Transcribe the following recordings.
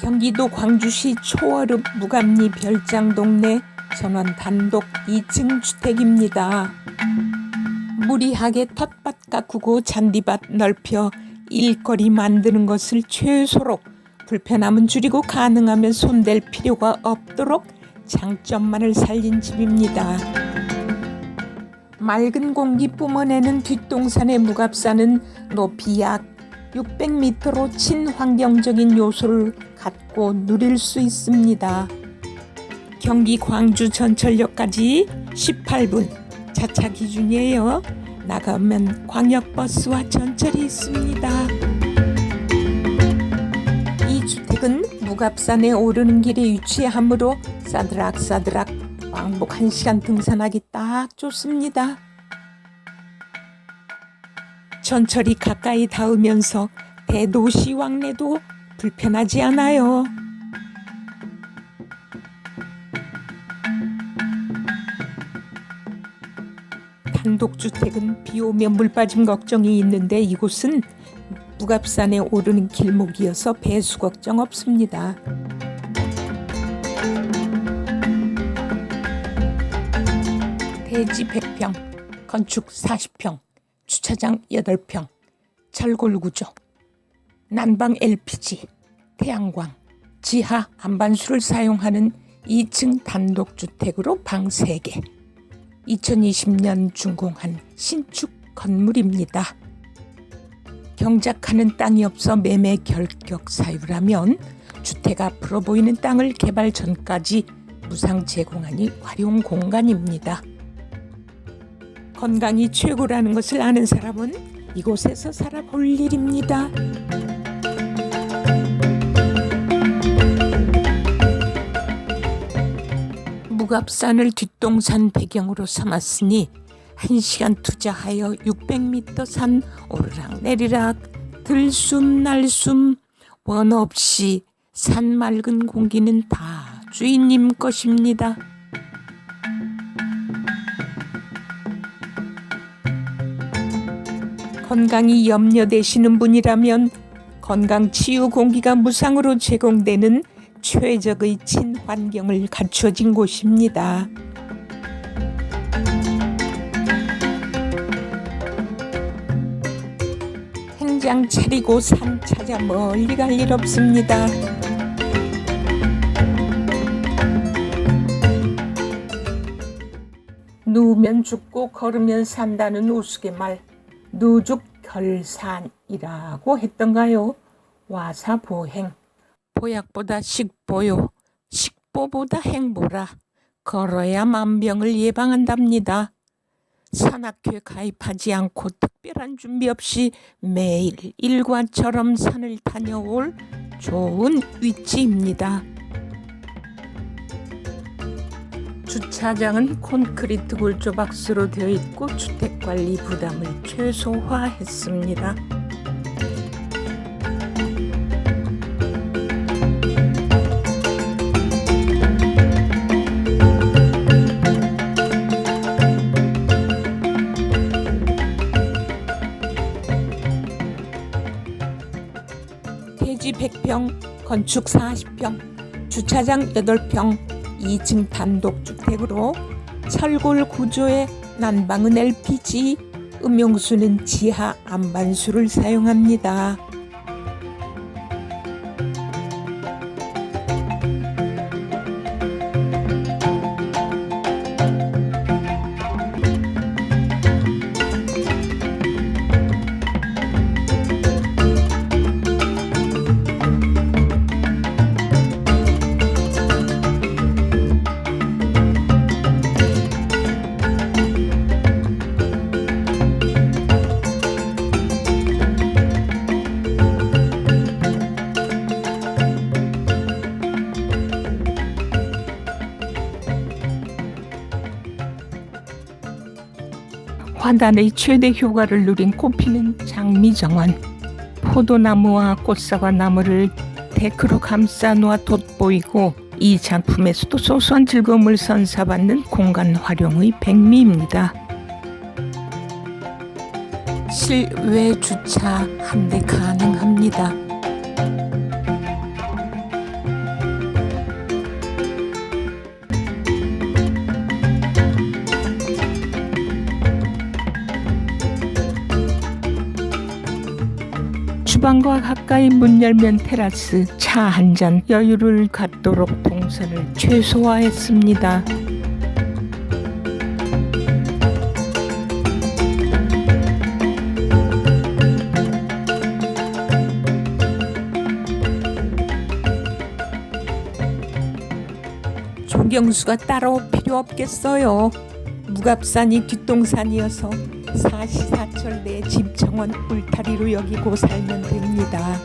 경기도 광주시 초월읍 무감리 별장 동네 전원 단독 2층 주택입니다. 무리하게 텃밭 가꾸고 잔디밭 넓혀 일거리 만드는 것을 최소로 불편함은 줄이고 가능하면 손댈 필요가 없도록 장점만을 살린 집입니다. 맑은 공기 뿜어내는 뒷동산의 무갑산은 높이 약 600m로 친환경적인 요소를 갖고 누릴 수 있습니다. 경기 광주 전철역까지 18분 자차 기준이에요. 나가면 광역버스와 전철이 있습니다. 이 주택은 무갑산에 오르는 길에 위치하므로 싸드락싸드락 왕복 1시간 등산하기 딱 좋습니다. 전철이 가까이 닿으면서 대도시 왕래도 불편하지 않아요. 단독주택은 비 오면 물 빠짐 걱정이 있는데 이곳은 무갑산에 오르는 길목이어서 배수 걱정 없습니다. 대지 100평, 건축 40평, 주차장 8평, 철골 구조, 난방 LPG, 태양광, 지하 안반수를 사용하는 2층 단독주택으로 방 3개. 2020년 준공한 신축 건물입니다. 경작하는 땅이 없어 매매 결격 사유라면 주택 앞으로 보이는 땅을 개발 전까지 무상 제공하니 활용 공간입니다. 건강이 최고라는 것을 아는 사람은 이곳에서 살아볼 일입니다. 무갑산을 뒷동산 배경으로 삼았으니 한 시간 투자하여 600m 산 오르락 내리락 들숨 날숨 원 없이 산 맑은 공기는 다 주인님 것입니다. 건강이 염려되시는 분이라면 건강 치유 공기가 무상으로 제공되는 최적의 친환경을 갖춰진 곳입니다. 행장 차리고 산 찾아 멀리 갈 일 없습니다. 누우면 죽고 걸으면 산다는 우스갯말 누죽 결산이라고 했던가요? 와사보행 보약보다 식보요 식보보다 행보라 걸어야 만병을 예방한답니다. 산악회 가입하지 않고 특별한 준비 없이 매일 일과처럼 산을 다녀올 좋은 위치입니다. 주차장은 콘크리트 골조박스로 되어 있고 주택 관리 부담을 최소화했습니다. 대지 100평, 건축 40평, 주차장 8평, 2층 단독주택으로 철골 구조의 난방은 LPG, 음용수는 지하 안반수를 사용합니다. 화단의 최대 효과를 누린 꽃피는 장미정원 포도나무와 꽃사과 나무를 데크로 감싸 놓아 돋보이고 이 작품에서도 소소한 즐거움을 선사받는 공간 활용의 백미입니다. 실외 주차 한대 가능합니다. 주방과 가까이 문 열면 테라스 차 한 잔 여유를 갖도록 동선을 최소화했습니다. 조경수가 따로 필요 없겠어요. 무갑산이 뒷동산이어서 사시사철 내 집정원 울타리로 여기고 살면 됩니다.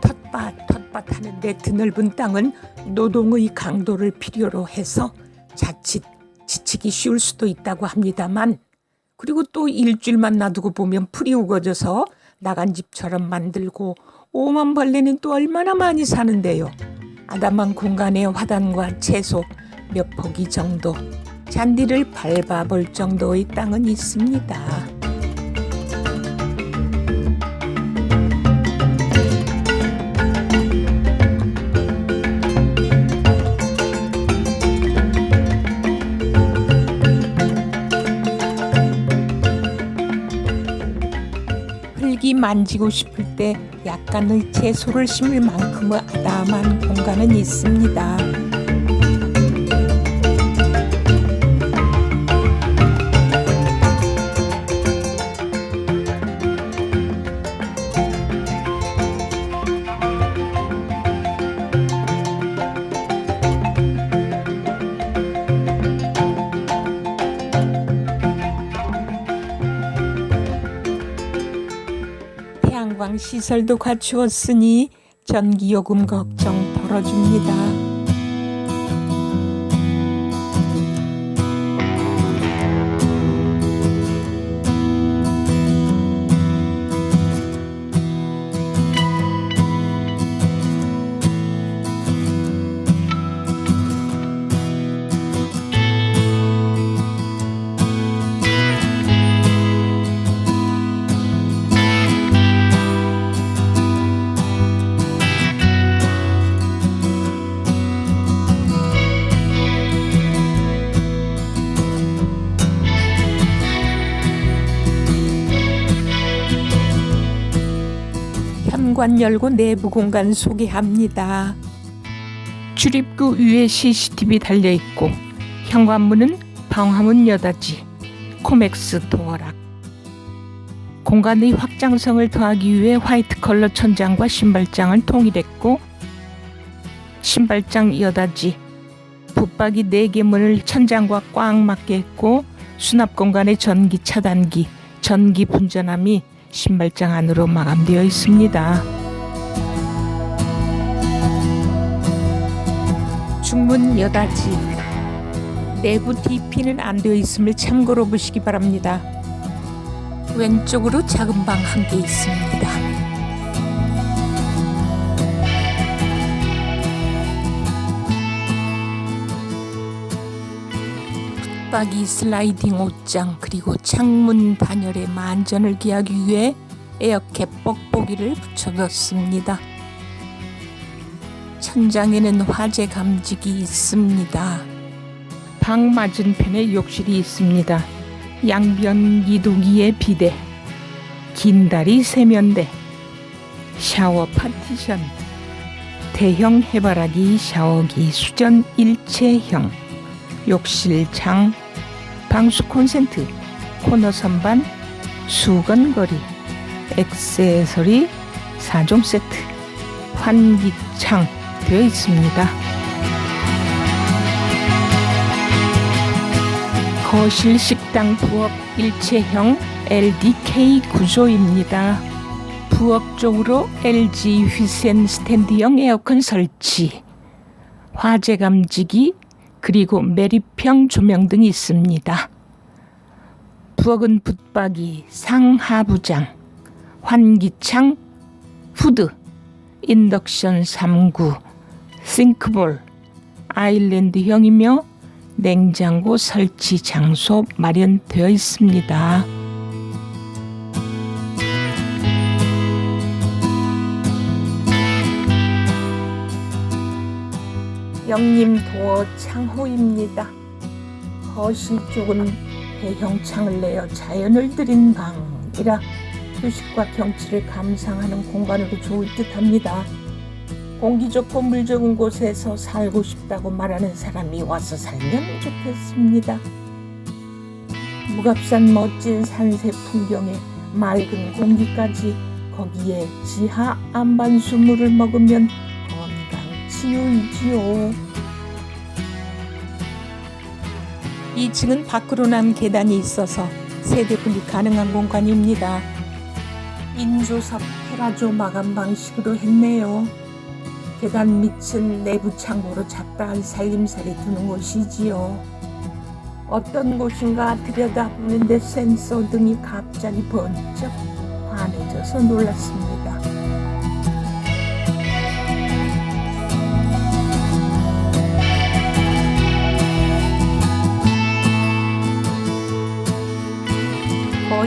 텃밭 텃밭 하는데 드넓은 땅은 노동의 강도를 필요로 해서 자칫 지치기 쉬울 수도 있다고 합니다만 그리고 또 일주일만 놔두고 보면 풀이 우거져서 나간 집처럼 만들고 오만 벌레는 또 얼마나 많이 사는데요. 아담한 공간에 화단과 채소 몇 포기 정도 잔디를 밟아볼 정도의 땅은 있습니다. 만지고 싶을 때 약간의 채소를 심을 만큼의 아담한 공간은 있습니다. 시설도 갖추었으니 전기요금 걱정 덜어줍니다. 현관 열고 내부 공간 소개합니다. 출입구 위에 CCTV 달려 있고 현관문은 방화문 여닫이, 코맥스 도어락. 공간의 확장성을 더하기 위해 화이트 컬러 천장과 신발장을 통일했고 신발장 여닫이, 붙박이 4개 문을 천장과 꽉 맞게 했고 수납 공간의 전기 차단기, 전기 분전함이 신발장 안으로 마감되어 있습니다. 중문 여닫이 내부 DP는 안 되어 있음을 참고로 보시기 바랍니다. 왼쪽으로 작은 방 한 개 있습니다. 붙박이 슬라이딩 옷장 그리고 창문 단열에 만전을 기하기 위해 에어캡 뻑뻑이를 붙여뒀습니다. 천장에는 화재 감지기 있습니다. 방 맞은편에 욕실이 있습니다. 양변 기둥이의 비대, 긴 다리 세면대, 샤워 파티션, 대형 해바라기 샤워기 수전 일체형, 욕실 창, 방수 콘센트, 코너 선반, 수건거리, 액세서리 4종 세트, 환기창 되어 있습니다. 거실 식당 부엌 일체형 LDK 구조입니다. 부엌 쪽으로 LG 휘센 스탠드형 에어컨 설치, 화재 감지기, 그리고 매립형 조명 등이 있습니다. 부엌은 붙박이, 상하부장, 환기창, 후드, 인덕션 3구, 싱크볼, 아일랜드형이며 냉장고 설치 장소 마련되어 있습니다. 영림 도어 창호입니다. 거실 쪽은 대형 창을 내어 자연을 들인 방이라 휴식과 경치를 감상하는 공간으로 좋을 듯합니다. 공기 좋고 물 좋은 곳에서 살고 싶다고 말하는 사람이 와서 살면 좋겠습니다. 무갑산 멋진 산세 풍경에 맑은 공기까지 거기에 지하 안반수물을 먹으면 치유이지요. 2층은 밖으로 난 계단이 있어서 세대 분리 가능한 공간입니다. 인조섭 테라조 마감 방식으로 했네요. 계단 밑은 내부 창고로 잡다한 살림살이 두는 곳이지요. 어떤 곳인가 들여다보는데 센서 등이 갑자기 번쩍 환해져서 놀랐습니다.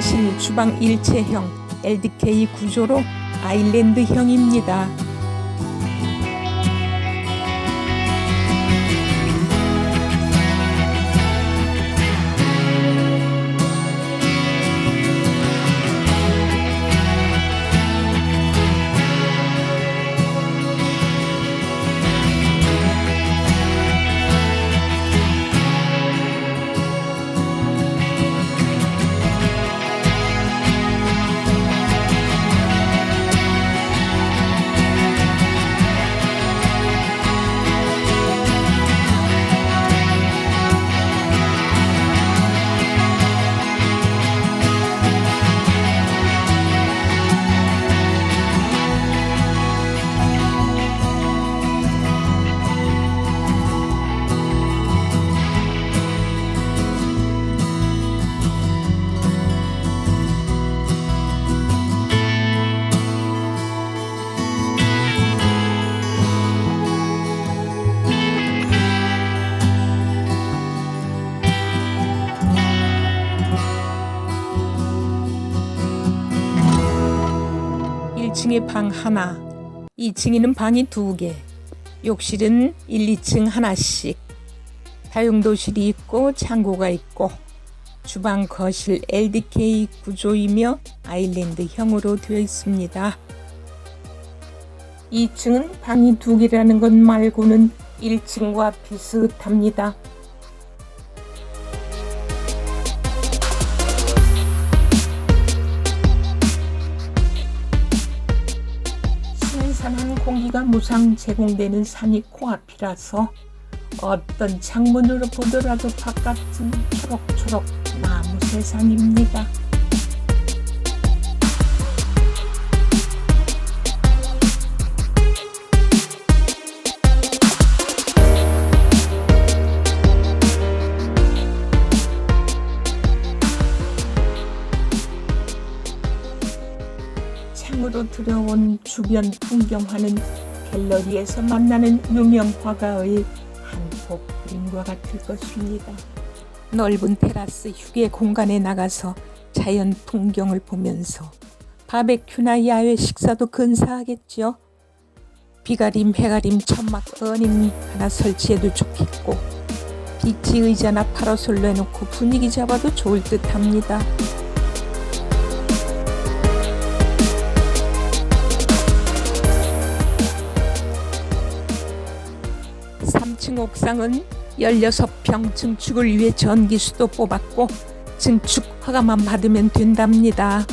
거실 주방 일체형 LDK 구조로 아일랜드형입니다. 일층에 방 하나, 2층에는 방이 두 개, 욕실은 1, 2층 하나씩, 다용도실이 있고 창고가 있고, 주방 거실 LDK 구조이며 아일랜드형으로 되어 있습니다. 2층은 방이 두 개라는 것 말고는 1층과 비슷합니다. 무상 제공되는 산이 코앞이라서 어떤 창문으로 보더라도 바깥은 초록초록 나무 세상입니다. 창으로 들어온 주변 풍경화는 갤러리에서 만나는 유명 화가의 한폭 그림과 같을 것입니다. 넓은 테라스 휴게 공간에 나가서 자연 풍경을 보면서 바베큐나 야외 식사도 근사하겠죠. 비가림, 해가림, 천막 어닝 하나 설치해도 좋겠고 비치 의자나 파라솔 내놓고 분위기 잡아도 좋을 듯합니다. 3층 옥상은 16평 증축을 위해 전기수도 뽑았고 증축 허가만 받으면 된답니다.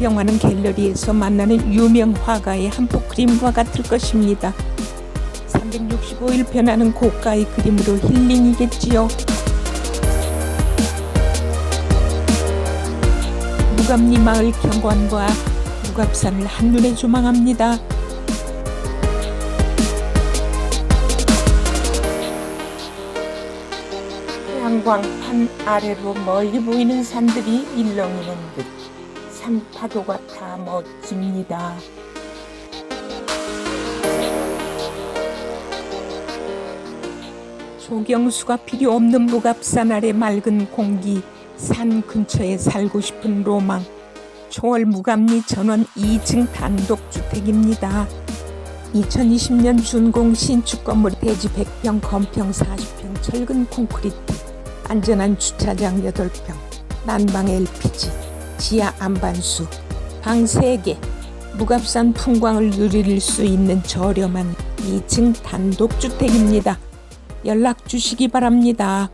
촬영하는 갤러리에서 만나는 유명 화가의 한폭 그림과 같을 것입니다. 365일 변하는 고가의 그림으로 힐링이겠지요. 무감리 마을 경관과 무갑산을 한눈에 조망합니다. 한광판 아래로 멀리 보이는 산들이 일렁이는 듯 산 파도 같아 멋집니다. 조경수가 필요 없는 무갑산 아래 맑은 공기, 산 근처에 살고 싶은 로망. 초월 무감리 전원 2층 단독주택입니다. 2020년 준공 신축 건물 대지 100평, 건평 40평, 철근 콘크리트, 안전한 주차장 8평, 난방 LPG, 지하 안반수, 방 3개, 무갑산 풍광을 누릴 수 있는 저렴한 2층 단독주택입니다. 연락 주시기 바랍니다.